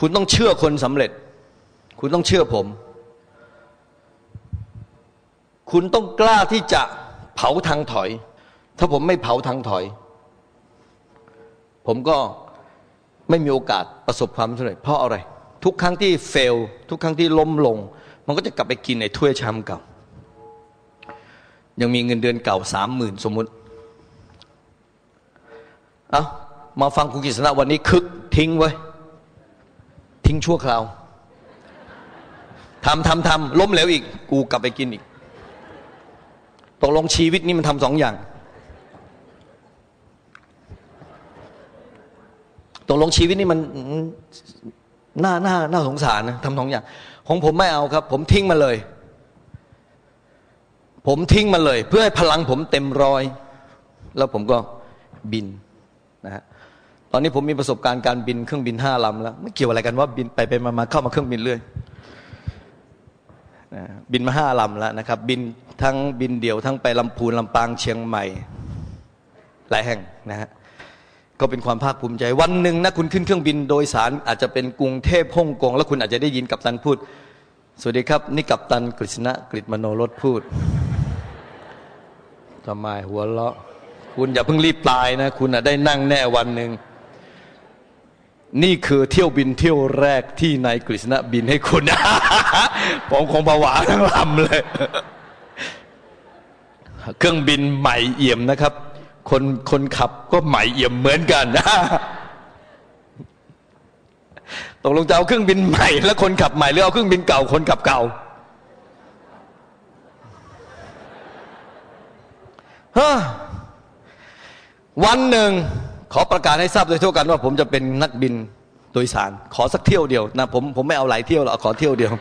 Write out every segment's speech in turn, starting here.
คุณต้องเชื่อคนสำเร็จ คุณต้องเชื่อผม คุณต้องกล้าที่จะเผาทางถอย ถ้าผมไม่เผาทางถอย ผมก็ไม่มีโอกาสประสบความสำเร็จ เพราะอะไร ทุกครั้งที่เฟล ทุกครั้งที่ล้มลง มันก็จะกลับไปกินในถ้วยชามเก่า ยังมีเงินเดือนเก่าสามหมื่นสมมุติ เอามาฟังคุณกิษณะวันนี้คึกทิ้งไว้ ทิ้งชั่วคราวทำทำทำล้มเหลวอีก กูกลับไปกินอีกตกลงชีวิตนี้มันทำสองอย่างตกลงชีวิตนี้มันน่าน่าน่าสงสารนะทำสองอย่าง ของผมไม่เอาครับ ผมทิ้งมาเลย ผมทิ้งมาเลย เพื่อให้พลังผมเต็มร้อย แล้วผมก็บินนะฮะ ตอนนี้ผมมีประสบการณ์การบินเครื่องบินห้าลำแล้วไม่เกี่ยวอะไรกันว่าบินไปไปมามาเข้ามาเครื่องบินเรื่อยบินมาห้าลำแล้วนะครับ บินทั้งบินเดี่ยวทั้งไปลำพูนลำปางเชียงใหม่ หลายแห่งนะฮะก็เป็นความภาคภูมิใจ วันหนึ่งนะคุณขึ้นเครื่องบินโดยสารอาจจะเป็นกรุงเทพฮ่องกงแล้วคุณอาจจะได้ยินกัปตันพูด สวัสดีครับ นี่กัปตันกฤษณะกฤษมโนรสพูดทำไมหัวเราะ คุณอย่าเพิ่งรีบตายนะ คุณได้นั่งแน่วันหนึ่ง นี่คือเที่ยวบินเที่ยวแรกที่นายกฤษณะบินให้คุณ ผมคงผวาทั้งลำเลย เครื่องบินใหม่เอี่ยมนะครับ คนคนขับก็ใหม่เอี่ยมเหมือนกันตกลงจะเอาเครื่องบินใหม่ แล้วคนขับใหม่หรือเอาเครื่องบินเก่า คนขับเก่าฮะวันหนึ่ง ขอประกาศให้ทราบโดยทั่วกันว่าผมจะเป็นนักบินโดยสาร ขอสักเที่ยวเดียวนะผมผมไม่เอาหลายเที่ยวหรอกขอเที่ยวเดียว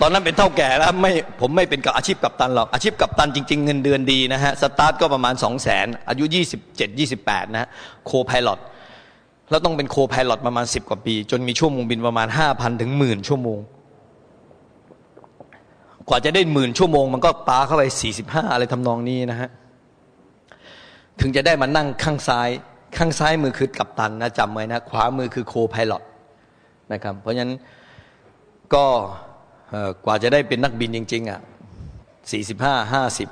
ตอนนั้นเป็นเท่าแก่แล้วไม่ผมไม่เป็นกับอาชีพกัปตันหรอกอาชีพกัปตันจริง ๆ เงินเดือนดีนะฮะสตาร์ทก็ประมาณ 2 0 0 0 0นอายุ 27 28 นะฮะโคพายロแล้วต้องเป็นโคพายロประมาณ 10 กว่าปี จนมีชั่วโมงบินประมาณ 5,000 ถึงหมื่นชั่วโมงกว่าจะได้หมื่นชั่วโมงมันก็ปาเข้าไปสี่สิบห้าอะไรทำนองนี้นะฮะ ถึงจะได้มานั่งข้างซ้าย ข้างซ้ายมือคือกัปตันนะจำไว้นะ ขวามือคือโคพายロนะครับ เพราะฉะนั้นก็กว่าจะได้เป็นนักบินจริง ๆอะสี่สิบห้าห้าสิบ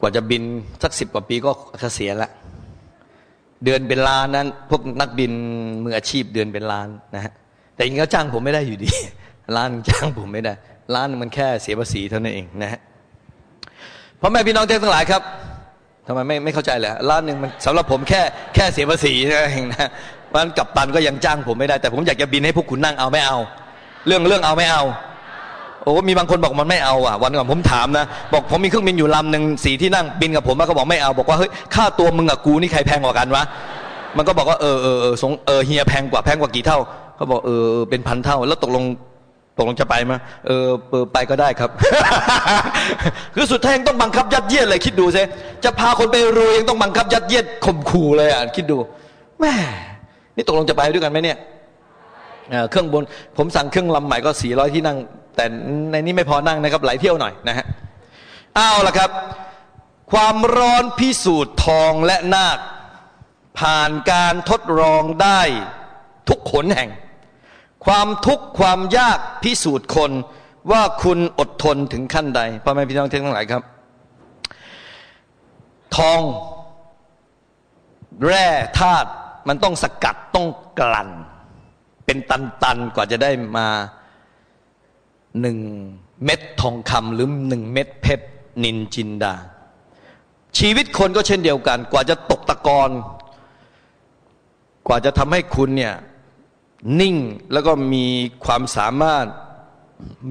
กว่าจะบินสักสิบกว่าปีก็เกษียณละเดือนเป็นล้านนั้นพวกนักบินมืออาชีพเดือนเป็นล้านนะฮะแต่จริงเขาจ้างผมไม่ได้อยู่ดีล้านจ้างผมไม่ได้ล้านมันแค่เสียภาษีเท่านั้นเองนะฮะพ่อแม่พี่น้องทั้งหลายครับ ทำไมไม่ไม่เข้าใจเลยล้านหนึ่งมันสำหรับผมแค่แค่เสียภาษีนั่นเองนะมันกับตันก็ยังจ้างผมไม่ได้แต่ผมอยากจะบินให้พวกคุณนั่งเอาไม่เอา เรื่องเรื่องเอาไม่เอาโอ้มีบางคนบอกมันไม่เอาอะวันก่อนผมถามนะบอกผมมีเครื่องบินอยู่ลำหนึ่งสีที่นั่งบินกับผมเขาบอกไม่เอาบอกว่าเฮ้ยค่าตัวมึงกับกูนี่ใครแพงกว่ากันวะมันก็บอกว่าเออเออเออเออเฮียแพงกว่าแพงกว่ากี่เท่าเขาบอกเออเป็นพันเท่า แล้วตกลง ตกลงจะไปไหมเออไปก็ได้ครับ คือสุดท้ายยังต้องบังคับยัดเยียดเลยคิดดูซิจะพาคนไปรวยยังต้องบังคับยัดเยียดข่มขู่เลยอะคิดดูแม่นี่ตกลงจะไปด้วยกันไหมเนี่ยเครื่องบน ผมสั่งเครื่องลำใหม่ก็สี่ร้อยที่นั่ง แต่ในนี้ไม่พอนั่งนะครับหลายเที่ยวหน่อยนะฮะเอาวละครับ ความร้อนพิสูจน์ทองและนาค ผ่านการทดลองได้ทุกขนแห่ง ความทุกข์ความยากพิสูจน์คนว่าคุณอดทนถึงขั้นใดพ่อแม่พี่น้องทั้งหลายครับ ทอง แร่ธาตุมันต้องสกัดต้องกลั่น เป็นตันๆ กว่าจะได้มาหนึ่งเม็ดทองคำหรือหนึ่งเม็ดเพชรนินจินดา ชีวิตคนก็เช่นเดียวกัน กว่าจะตกตะกอน กว่าจะทำให้คุณเนี่ย นิ่งแล้วก็มีความสามารถ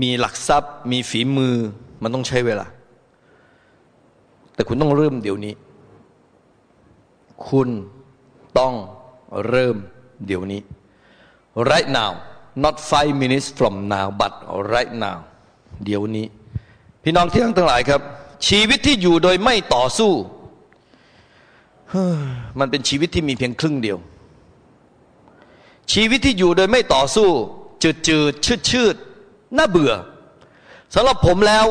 มีหลักทรัพย์ มีฝีมือมันต้องใช้เวลา แต่คุณต้องเริ่มเดี๋ยวนี้ คุณต้องเริ่มเดี๋ยวนี้ right now not five minutes from now but right now เดี๋ยวนี้ พี่น้องที่ทั้งหลายครับ ชีวิตที่อยู่โดยไม่ต่อสู้ มันเป็นชีวิตที่มีเพียงครึ่งเดียว ชีวิตที่อยู่โดยไม่ต่อสู้ จืดจืดชืดชืดน่าเบื่อสำหรับผมแล้ว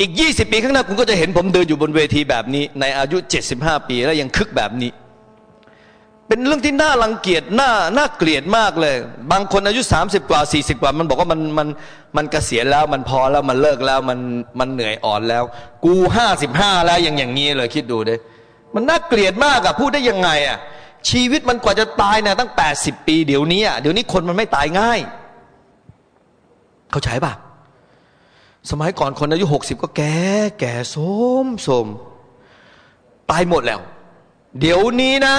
อีก 20 ปีข้างหน้าคุณก็จะเห็นผมเดินอยู่บนเวทีแบบนี้ ในอายุ 75 ปีแล้วยังคึกแบบนี้ เป็นเรื่องที่น่ารังเกียจน่าน่าเกลียดมากเลย บางคนอายุ 30 กว่า 40 กว่า มันบอกว่ามันมันมันเกษียณแล้วมันพอแล้วมันเลิกแล้วมันมันเหนื่อยอ่อนแล้ว กูห้าสิบห้าแล้วยังอย่างนี้เลยคิดดูดิมันน่าเกลียดมากอะพูดได้ยังไงอะ ชีวิตมันกว่าจะตายเนี่ยตั้ง 80 ปีเดี๋ยวนี้อะเดี๋ยวนี้คนมันไม่ตายง่าย เข้าใจปะสมัยก่อนคนอายุหกสิบก็แก่ แก่โสมโสมตายหมดแล้ว เดี๋ยวนี้นะ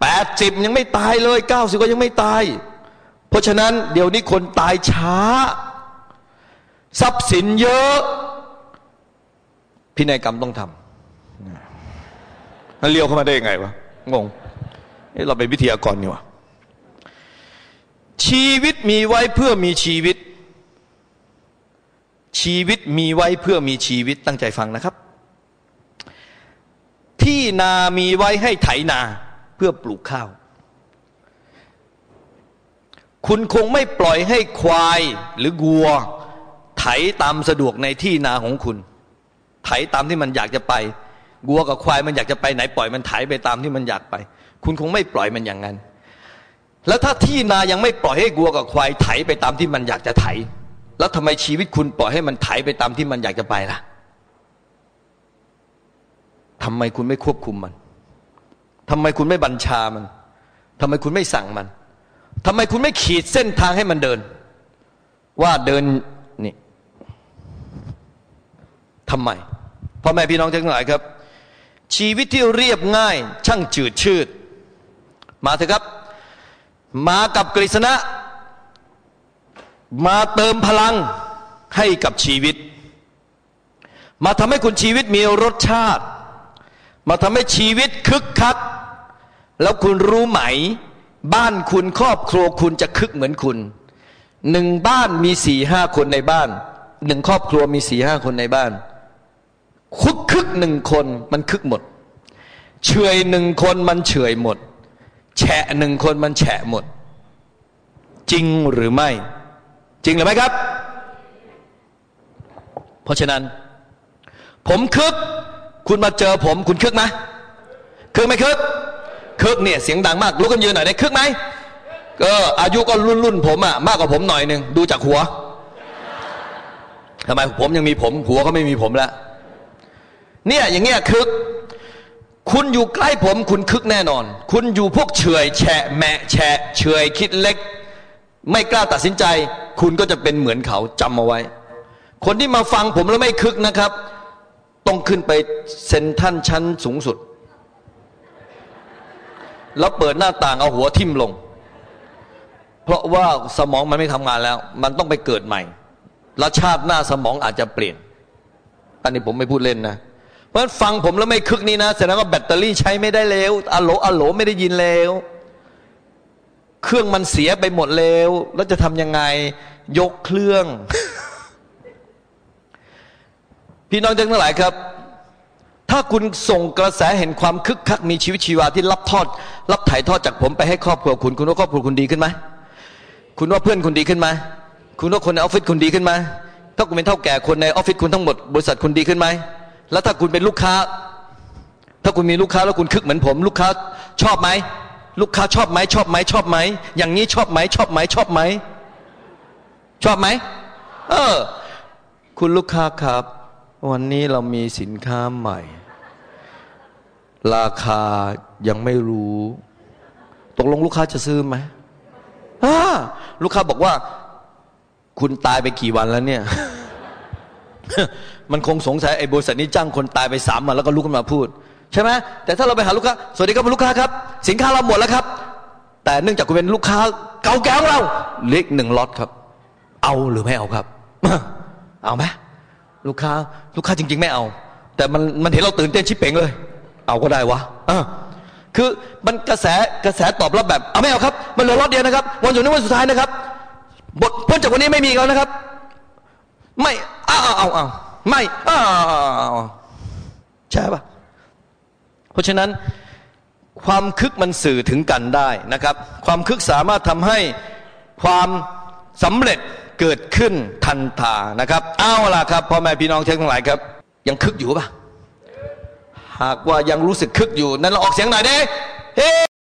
แปดสิบยังไม่ตายเลยเก้าสิบก็ยังไม่ตาย เพราะฉะนั้นเดี๋ยวนี้คนตายช้า ทรัพย์สินเยอะพินัยกรรมต้องทำเลี้ยวเข้ามาได้ยังไงวะงง เราเป็นวิทยากรนี่วะชีวิตมีไว้เพื่อมีชีวิต ชีวิตมีไว้เพื่อมีชีวิตตั้งใจฟังนะครับ ที่นามีไว้ให้ไถนาเพื่อปลูกข้าว คุณคงไม่ปล่อยให้ควายหรือวัว ไถตามสะดวกในที่นาของคุณ ไถตามที่มันอยากจะไปวัวกับควายมันอยากจะไปไหนปล่อยมันไถไปตามที่มันอยากไป คุณคงไม่ปล่อยมันอย่างนั้น แล้วถ้าที่นายังไม่ปล่อยให้วัวกับควายไถไปตามที่มันอยากจะไถ แล้วทำไมชีวิตคุณปล่อยให้มันไถไปตามที่มันอยากจะไปล่ะทำไมคุณไม่ควบคุมมันทำไมคุณไม่บัญชามันทำไมคุณไม่สั่งมันทำไมคุณไม่ขีดเส้นทางให้มันเดิน ว่าเดินนี่ทำไมพ่อแม่พี่น้องทั้งหลายครับ ชีวิตที่เรียบง่าย ช่างจืดชืด มาเถอะครับ มากับกฤษณะ มาเติมพลังให้กับชีวิต มาทำให้คุณชีวิตมีรสชาติ มาทำให้ชีวิตคึกคัก แล้วคุณรู้ไหม บ้านคุณครอบครัวคุณจะคึกเหมือนคุณหนึ่งบ้านมีสี่ห้าคนในบ้านหนึ่งครอบครัวมีสี่ห้าคนในบ้านคึกคึกหนึ่งคนมันคึกหมด เฉยหนึ่งคนมันเฉยหมด แฉะหนึ่งคนมันแฉะหมด จริงหรือไม่ จริงหรือไม่ครับ เพราะฉะนั้น ผมคึก คุณมาเจอผมคุณคึกไหมคึกไหมคึกคึกเนี่ยเสียงดังมากลุกขึ้นยืนหน่อยได้คึกไหมก็อายุก็รุ่นรุ่นผมอะมากกว่าผมหน่อยหนึ่งดูจากหัวทำไมผมยังมีผมหัวก็ไม่มีผมแล้วเนี่ยอย่างเงี้ยคึก คุณอยู่ใกล้ผมคุณคึกแน่นอน คุณอยู่พวกเฉยแฉะแมะแฉะเฉยคิดเล็ก ไม่กล้าตัดสินใจ คุณก็จะเป็นเหมือนเขาจำเอาไว้ คนที่มาฟังผมแล้วไม่คึกนะครับ ต้องขึ้นไปเซนท่านชั้นสูงสุด แล้วเปิดหน้าต่างเอาหัวทิ่มลง เพราะว่าสมองมันไม่ทำงานแล้ว มันต้องไปเกิดใหม่ แล้วชาติหน้าสมองอาจจะเปลี่ยน อันนี้ผมไม่พูดเล่นนะ ราะฟังผมแล้วไม่คึกนี่นะแสดงว่าแบตเตอรี่ใช้ไม่ได้แล้วอะโหลอะโหลไม่ได้ยินแล้ว เครื่องมันเสียไปหมดแล้ว แล้วจะทำยังไง ยกเครื่อง พี่น้องทั้งหลายครับ ถ้าคุณส่งกระแสเห็นความคึกคักมีชีวิตชีวาที่รับทอด รับถ่ายทอดจากผมไปให้ครอบครัวคุณ คุณว่าครอบครัวคุณดีขึ้นไหมคุณว่าเพื่อนคุณดีขึ้นไหมคุณว่าคนในออฟฟิศคุณดีขึ้นไหมถ้าคุณเป็นเท่าแก่คนในออฟฟิศคุณทั้งหมดบริษัทคุณดีขึ้นไหม แล้วถ้าคุณเป็นลูกค้า ถ้าคุณมีลูกค้าแล้วคุณคึกเหมือนผม ลูกค้าชอบไหมลูกค้าชอบไหมชอบไหมชอบไหมอย่างนี้ชอบไหมชอบไหมชอบไหมชอบไหมเออ คุณลูกค้าครับ วันนี้เรามีสินค้าใหม่ ราคายังไม่รู้ตกลงลูกค้าจะซื้อไหมลูกค้าบอกว่า คุณตายไปกี่วันแล้วเนี่ย มันคงสงสัยไอ้บริษัทนี้จ้างคนตายไปสามวันแล้วก็ลุกขึ้นมาพูด ใช่ไหมแต่ถ้าเราไปหาลูกค้าสวัสดีครับลูกค้าครับ สินค้าเราหมดแล้วครับ แต่เนื่องจากคุณเป็นลูกค้าเก่าแก่ของเราเล็กหนึ่งล็อตครับ เอาหรือไม่เอาครับ เอาไหมลูกค้าลูกค้าจริง ๆ ไม่เอา แต่มันมันเห็นเราตื่นเต้นชิบเป่งเลย เอาก็ได้วะอ่าคือมันกระแสกระแสตอบรับแบบเอาไม่เอาครับ มันเหลือรอบเดียวนะครับ วันสุดนี้วันสุดท้ายนะครับบทพ้นจากวันนี้ไม่มีแล้วนะครับ ไม่ เอาเอาเอาไม่เอาใช่ปะเพราะฉะนั้นความคึกมันสื่อถึงกันได้นะครับ ความคึกสามารถทำให้ความสำเร็จเกิดขึ้นทันทานะครับ เอาล่ะครับพ่อแม่พี่น้องทั้งหลายครับ ยังคึกอยู่ปะหากว่ายังรู้สึกคึกอยู่ นั้นเราออกเสียงหน่อยเด้